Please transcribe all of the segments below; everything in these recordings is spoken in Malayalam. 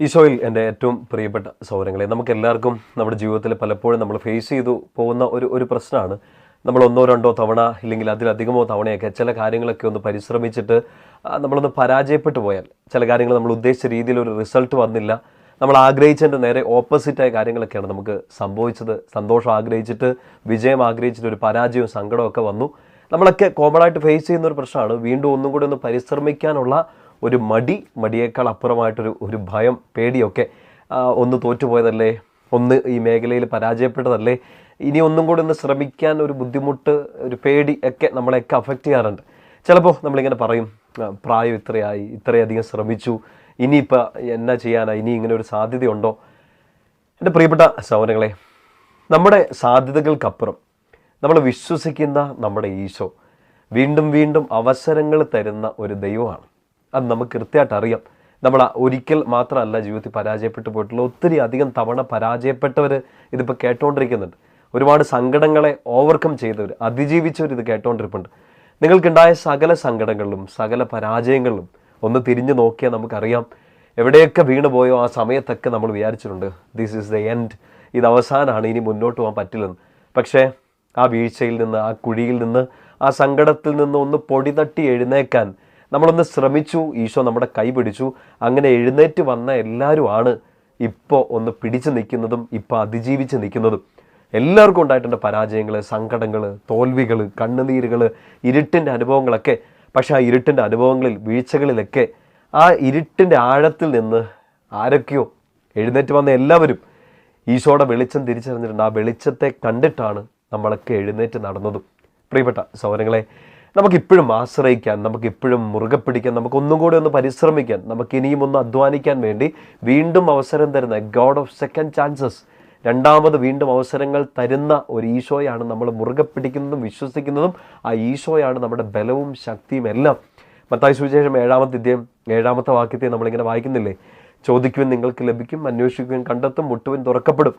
ഈശോയിൽ എന്റെ ഏറ്റവും പ്രിയപ്പെട്ട സൗരങ്ങളെ നമുക്ക് എല്ലാവർക്കും നമ്മുടെ ജീവിതത്തിൽ പലപ്പോഴും നമ്മൾ ഫേസ് ചെയ്തു പോകുന്ന ഒരു ഒരു പ്രശ്നമാണ്. നമ്മൾ ഒന്നോ രണ്ടോ തവണ ഇല്ലെങ്കിൽ അതിലധികമോ തവണയൊക്കെ ചില കാര്യങ്ങളൊക്കെ ഒന്ന് പരിശ്രമിച്ചിട്ട് നമ്മളൊന്ന് പരാജയപ്പെട്ടു പോയാൽ ചില കാര്യങ്ങൾ നമ്മൾ ഉദ്ദേശിച്ച രീതിയിൽ ഒരു റിസൾട്ട് വന്നില്ല. നമ്മൾ ആഗ്രഹിച്ചതിന്റെ നേരെ ഓപ്പോസിറ്റായ കാര്യങ്ങളൊക്കെയാണ് നമുക്ക് സംഭവിച്ചത്. സന്തോഷം ആഗ്രഹിച്ചിട്ട് വിജയം ആഗ്രഹിച്ചിട്ട് ഒരു പരാജയവും സങ്കടവും ഒക്കെ വന്നു. നമ്മളൊക്കെ കോമൺ ആയിട്ട് ഫേസ് ചെയ്യുന്ന ഒരു പ്രശ്നമാണ്. വീണ്ടും ഒന്നും കൂടി ഒന്ന് പരിശ്രമിക്കാനുള്ള ഒരു മടി മടിയേക്കാൾ അപ്പുറമായിട്ടൊരു ഒരു ഭയം പേടിയൊക്കെ ഒന്ന് തോറ്റുപോയതല്ലേ? ഒന്ന് ഈ മേഖലയിൽ പരാജയപ്പെട്ടതല്ലേ? ഇനി ഒന്നും കൂടി ഒന്ന് ശ്രമിക്കാൻ ഒരു ബുദ്ധിമുട്ട് ഒരു പേടി ഒക്കെ നമ്മളെയൊക്കെ അഫക്റ്റ് ചെയ്യാറുണ്ട്. ചിലപ്പോൾ നമ്മളിങ്ങനെ പറയും പ്രായം ഇത്രയായി ഇത്രയധികം ശ്രമിച്ചു ഇനിയിപ്പോൾ എന്നാ ചെയ്യാനാണ് ഇനി ഇങ്ങനെ ഒരു സാധ്യതയുണ്ടോ? എന്റെ പ്രിയപ്പെട്ട സഹോദരങ്ങളെ നമ്മുടെ സാധ്യതകൾക്കപ്പുറം നമ്മൾ വിശ്വസിക്കുന്ന നമ്മുടെ ഈശോ വീണ്ടും വീണ്ടും അവസരങ്ങൾ തരുന്ന ഒരു ദൈവമാണ്. അത് നമുക്ക് കൃത്യമായിട്ട് അറിയാം. നമ്മൾ ഒരിക്കൽ മാത്രമല്ല ജീവിതത്തിൽ പരാജയപ്പെട്ടു പോയിട്ടുള്ള ഒത്തിരി അധികം തവണ പരാജയപ്പെട്ടവർ ഇതിപ്പോൾ കേട്ടുകൊണ്ടിരിക്കുന്നുണ്ട് ഒരുപാട് സങ്കടങ്ങളെ ഓവർകം ചെയ്തവർ അതിജീവിച്ചവർ ഇത് കേട്ടുകൊണ്ടിരിപ്പുണ്ട് നിങ്ങൾക്കുണ്ടായ സകല സങ്കടങ്ങളിലും സകല പരാജയങ്ങളിലും ഒന്ന് തിരിഞ്ഞു നോക്കിയാൽ നമുക്കറിയാം. എവിടെയൊക്കെ വീണു പോയോ ആ സമയത്തൊക്കെ നമ്മൾ വിചാരിച്ചിട്ടുണ്ട് ദിസ് ഈസ് ദ എൻഡ് ഇത് അവസാനമാണ് ഇനി മുന്നോട്ട് പോകാൻ പറ്റില്ലെന്ന്. പക്ഷേ ആ വീഴ്ചയിൽ നിന്ന് ആ കുഴിയിൽ നിന്ന് ആ സങ്കടത്തിൽ നിന്ന് ഒന്ന് പൊടി തട്ടി എഴുന്നേക്കാൻ നമ്മളൊന്ന് ശ്രമിച്ചു ഈശോ നമ്മുടെ കൈ പിടിച്ചു. അങ്ങനെ എഴുന്നേറ്റ് വന്ന എല്ലാവരുമാണ് ഇപ്പോൾ ഒന്ന് പിടിച്ചു നിൽക്കുന്നതും ഇപ്പോൾ അതിജീവിച്ച് നിൽക്കുന്നതും. എല്ലാവർക്കും ഉണ്ടായിട്ടുണ്ട് പരാജയങ്ങൾ സങ്കടങ്ങൾ തോൽവികൾ കണ്ണുനീരുകൾ ഇരുട്ടിന്റെ അനുഭവങ്ങളൊക്കെ. പക്ഷേ ആ ഇരുട്ടിന്റെ അനുഭവങ്ങളിൽ വീഴ്ചകളിലൊക്കെ ആ ഇരുട്ടിന്റെ ആഴത്തിൽ നിന്ന് ആരൊക്കെയോ എഴുന്നേറ്റ് വന്ന എല്ലാവരും ഈശോയുടെ വെളിച്ചം തിരിച്ചറിഞ്ഞിട്ടുണ്ട് ആ വെളിച്ചത്തെ കണ്ടിട്ടാണ് നമ്മളൊക്കെ എഴുന്നേറ്റ് നടന്നതും. പ്രിയപ്പെട്ട സൗരങ്ങളെ നമുക്കിപ്പോഴും ആശ്രയിക്കാൻ നമുക്കിപ്പോഴും മുറുകെ പിടിക്കാൻ നമുക്ക് ഒന്നും കൂടി ഒന്ന് പരിശ്രമിക്കാൻ നമുക്ക് ഇനിയും ഒന്ന് അധ്വാനിക്കാൻ വേണ്ടി വീണ്ടും അവസരം തരുന്ന ഗോഡ് ഓഫ് സെക്കൻഡ് ചാൻസസ് രണ്ടാമത് വീണ്ടും അവസരങ്ങൾ തരുന്ന ഒരു ഈശോയാണ് നമ്മൾ മുറുകെ പിടിക്കുന്നതും വിശ്വസിക്കുന്നതും. ആ ഈശോയാണ് നമ്മുടെ ബലവും ശക്തിയും എല്ലാം. മത്തായി സുവിശേഷം ഏഴാമത്തെ ഇദ്ദേഹം ഏഴാമത്തെ വാക്യത്തെ നമ്മളിങ്ങനെ വായിക്കുന്നില്ലേ? ചോദിക്കുവാൻ നിങ്ങൾക്ക് ലഭിക്കും അന്വേഷിക്കുവിൻ കണ്ടെത്തും മുട്ടുവൻ തുറക്കപ്പെടും.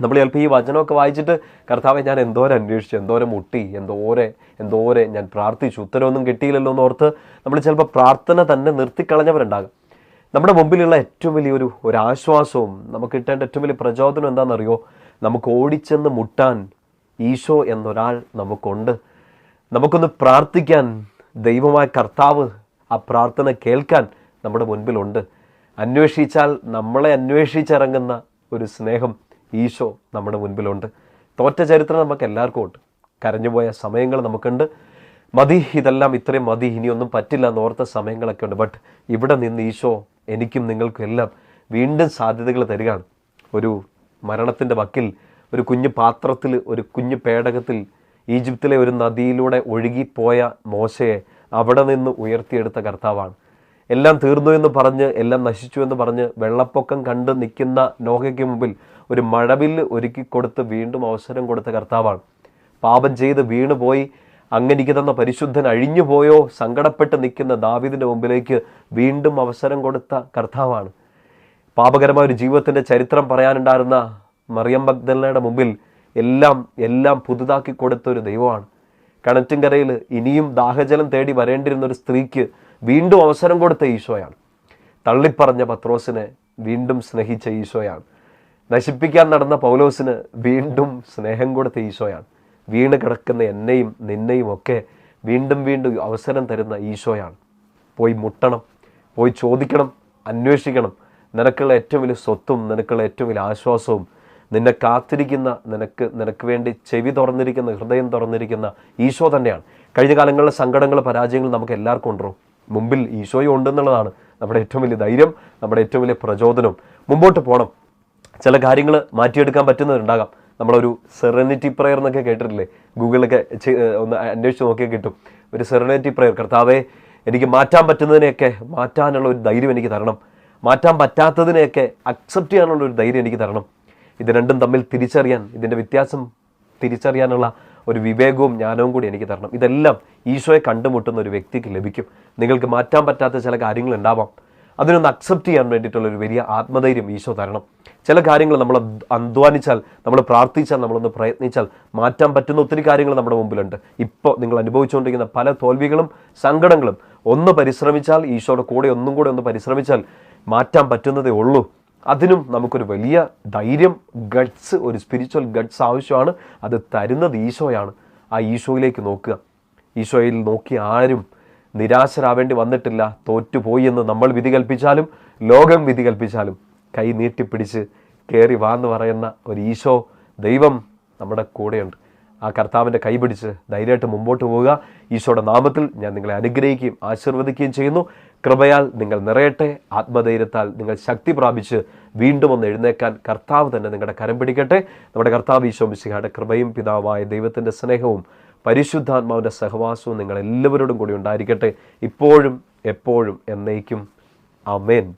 നമ്മൾ ചിലപ്പോൾ ഈ വചനമൊക്കെ വായിച്ചിട്ട് കർത്താവെ ഞാൻ എന്തോരം അന്വേഷിച്ചു എന്തോരം മുട്ടി എന്തോരെ എന്തോരെ ഞാൻ പ്രാർത്ഥിച്ചു ഉത്തരവൊന്നും കിട്ടിയില്ലല്ലോ എന്ന് ഓർത്ത് നമ്മൾ ചിലപ്പോൾ പ്രാർത്ഥന തന്നെ നിർത്തിക്കളഞ്ഞവരുണ്ടാകും. നമ്മുടെ മുമ്പിലുള്ള ഏറ്റവും വലിയൊരു ഒരു ആശ്വാസവും നമുക്ക് കിട്ടേണ്ട ഏറ്റവും വലിയ പ്രചോദനം എന്താണെന്നറിയോ? നമുക്ക് ഓടിച്ചെന്ന് മുട്ടാൻ ഈശോ എന്നൊരാൾ നമുക്കുണ്ട്. നമുക്കൊന്ന് പ്രാർത്ഥിക്കാൻ ദൈവമായ കർത്താവ് ആ പ്രാർത്ഥന കേൾക്കാൻ നമ്മുടെ മുൻപിലുണ്ട്. അന്വേഷിച്ചാൽ നമ്മളെ അന്വേഷിച്ചിറങ്ങുന്ന ഒരു സ്നേഹം ഈശോ നമ്മുടെ മുൻപിലുണ്ട്. തോറ്റ ചരിത്രം നമുക്ക് എല്ലാവർക്കും ഉണ്ട്. കരഞ്ഞുപോയ സമയങ്ങൾ നമുക്കുണ്ട്. മതി ഇതെല്ലാം ഇത്രയും മതി ഇനിയൊന്നും പറ്റില്ല എന്ന് ഓർത്ത സമയങ്ങളൊക്കെ ഉണ്ട്. ബട്ട് ഇവിടെ നിന്ന് ഈശോ എനിക്കും നിങ്ങൾക്കും എല്ലാം വീണ്ടും സാധ്യതകൾ തരികയാണ്. ഒരു മരണത്തിന്റെ വക്കിൽ ഒരു കുഞ്ഞു പാത്രത്തിൽ ഒരു കുഞ്ഞു പേടകത്തിൽ ഈജിപ്തിലെ ഒരു നദിയിലൂടെ ഒഴുകിപ്പോയ മോശയെ അവിടെ നിന്ന് ഉയർത്തിയെടുത്ത കർത്താവാണ്. എല്ലാം തീർന്നു എന്ന് പറഞ്ഞ് എല്ലാം നശിച്ചു എന്ന് പറഞ്ഞ് വെള്ളപ്പൊക്കം കണ്ട് നിൽക്കുന്ന നോഹയ്ക്ക് മുമ്പിൽ ഒരു മഴവില്ല് ഒരുക്കി കൊടുത്ത് വീണ്ടും അവസരം കൊടുത്ത കർത്താവാണ്. പാപം ചെയ്ത് വീണുപോയി അങ്ങനിക്ക് തന്ന പരിശുദ്ധൻ അഴിഞ്ഞുപോയോ സങ്കടപ്പെട്ട് നിൽക്കുന്ന ദാവിദിന്റെ മുമ്പിലേക്ക് വീണ്ടും അവസരം കൊടുത്ത കർത്താവാണ്. പാപകരമായ ഒരു ജീവിതത്തിന്റെ ചരിത്രം പറയാനുണ്ടായിരുന്ന മറിയം ഭക്തലയുടെ മുമ്പിൽ എല്ലാം എല്ലാം പുതുതാക്കി കൊടുത്ത ഒരു ദൈവമാണ്. കണറ്റിൻകരയിൽ ഇനിയും ദാഹജലം തേടി വരേണ്ടിരുന്ന ഒരു സ്ത്രീക്ക് വീണ്ടും അവസരം കൊടുത്ത ഈശോയാണ്. തള്ളിപ്പറഞ്ഞ പത്രോസിനെ വീണ്ടും സ്നേഹിച്ച ഈശോയാണ്. നശിപ്പിക്കാൻ നടന്ന പൗലോസിന് വീണ്ടും സ്നേഹം കൊടുത്ത ഈശോയാണ്. വീണ് കിടക്കുന്ന എന്നെയും നിന്നെയും ഒക്കെ വീണ്ടും വീണ്ടും അവസരം തരുന്ന ഈശോയാണ്. പോയി മുട്ടണം പോയി ചോദിക്കണം അന്വേഷിക്കണം. നിനക്കുള്ള ഏറ്റവും വലിയ സ്വത്തും നിനക്കുള്ള ഏറ്റവും വലിയ ആശ്വാസവും നിന്നെ കാത്തിരിക്കുന്ന നിനക്ക് നിനക്ക് വേണ്ടി ചെവി തുറന്നിരിക്കുന്ന ഹൃദയം തുറന്നിരിക്കുന്ന ഈശോ തന്നെയാണ്. കഴിഞ്ഞ കാലങ്ങളിലെ സങ്കടങ്ങൾ പരാജയങ്ങൾ നമുക്ക് എല്ലാവർക്കും ഉണ്ടോ മുമ്പിൽ ഈശോയും ഉണ്ടെന്നുള്ളതാണ് നമ്മുടെ ഏറ്റവും വലിയ ധൈര്യം നമ്മുടെ ഏറ്റവും വലിയ പ്രചോദനം. മുമ്പോട്ട് പോകണം ചില കാര്യങ്ങൾ മാറ്റിയെടുക്കാൻ പറ്റുന്നവരുണ്ടാകാം. നമ്മളൊരു സെറനിറ്റി പ്രയർ എന്നൊക്കെ കേട്ടിട്ടില്ലേ? ഗൂഗിളിലൊക്കെ ഒന്ന് അന്വേഷിച്ച് നോക്കിയാൽ കിട്ടും. ഒരു സെറനിറ്റി പ്രയർ കർത്താവെ എനിക്ക് മാറ്റാൻ പറ്റുന്നതിനെയൊക്കെ മാറ്റാനുള്ള ഒരു ധൈര്യം എനിക്ക് തരണം. മാറ്റാൻ പറ്റാത്തതിനെയൊക്കെ അക്സെപ്റ്റ് ചെയ്യാനുള്ള ഒരു ധൈര്യം എനിക്ക് തരണം. ഇത് രണ്ടും തമ്മിൽ തിരിച്ചറിയാൻ ഇതിന്റെ വ്യത്യാസം തിരിച്ചറിയാനുള്ള ഒരു വിവേകവും ജ്ഞാനവും കൂടി എനിക്ക് തരണം. ഇതെല്ലാം ഈശോയെ കണ്ടുമുട്ടുന്ന ഒരു വ്യക്തിക്ക് ലഭിക്കും. നിങ്ങൾക്ക് മാറ്റാൻ പറ്റാത്ത ചില കാര്യങ്ങൾ ഉണ്ടാവാം അതിനൊന്ന് അക്സെപ്റ്റ് ചെയ്യാൻ വേണ്ടിയിട്ടുള്ള ഒരു വലിയ ആത്മധൈര്യം ഈശോ തരണം. ചില കാര്യങ്ങൾ നമ്മൾ അധ്വ- അധ്വാനിച്ചാൽ നമ്മൾ പ്രാർത്ഥിച്ചാൽ നമ്മളൊന്ന് പ്രയത്നിച്ചാൽ മാറ്റാൻ പറ്റുന്ന ഒത്തിരി കാര്യങ്ങൾ നമ്മുടെ മുമ്പിലുണ്ട്. ഇപ്പോൾ നിങ്ങൾ അനുഭവിച്ചുകൊണ്ടിരിക്കുന്ന പല തോൽവികളും സങ്കടങ്ങളും ഒന്ന് പരിശ്രമിച്ചാൽ ഈശോയുടെ കൂടെ ഒന്നും കൂടെ ഒന്ന് പരിശ്രമിച്ചാൽ മാറ്റാൻ പറ്റുന്നതേ ഉള്ളൂ. അതിനും നമുക്കൊരു വലിയ ധൈര്യം ഗഡ്സ് ഒരു സ്പിരിച്വൽ ഗഡ്സ് ആവശ്യമാണ്. അത് തരുന്നത് ഈശോയാണ്. ആ ഈശോയിലേക്ക് നോക്കുക. ഈശോയിൽ നോക്കി ആരും നിരാശരാവേണ്ടി വന്നിട്ടില്ല. തോറ്റുപോയി എന്ന് നമ്മൾ വിധി കൽപ്പിച്ചാലും ലോകം വിധി കൽപ്പിച്ചാലും കൈ നീട്ടിപ്പിടിച്ച് കയറി വാന്ന് പറയുന്ന ഒരു ഈശോ ദൈവം നമ്മുടെ കൂടെയുണ്ട്. ആ കർത്താവിന്റെ കൈപിടിച്ച് ധൈര്യമായിട്ട് മുമ്പോട്ട് പോവുക. ഈശോയുടെ നാമത്തിൽ ഞാൻ നിങ്ങളെ അനുഗ്രഹിക്കുകയും ആശീർവദിക്കുകയും ചെയ്യുന്നു. കൃപയാൽ നിങ്ങൾ നിറയട്ടെ. ആത്മധൈര്യത്താൽ നിങ്ങൾ ശക്തി പ്രാപിച്ച് വീണ്ടും ഒന്ന് എഴുന്നേക്കാൻ കർത്താവ് തന്നെ നിങ്ങളുടെ കരം പിടിക്കട്ടെ. നമ്മുടെ കർത്താവ് ഈശോ മിശിഹയുടെ കൃപയും പിതാവായ ദൈവത്തിന്റെ സ്നേഹവും പരിശുദ്ധാത്മാവിന്റെ സഹവാസവും നിങ്ങളെല്ലാവരോടും കൂടി ഉണ്ടായിരിക്കട്ടെ. ഇപ്പോഴും എപ്പോഴും എന്നേക്കും. അമേൻ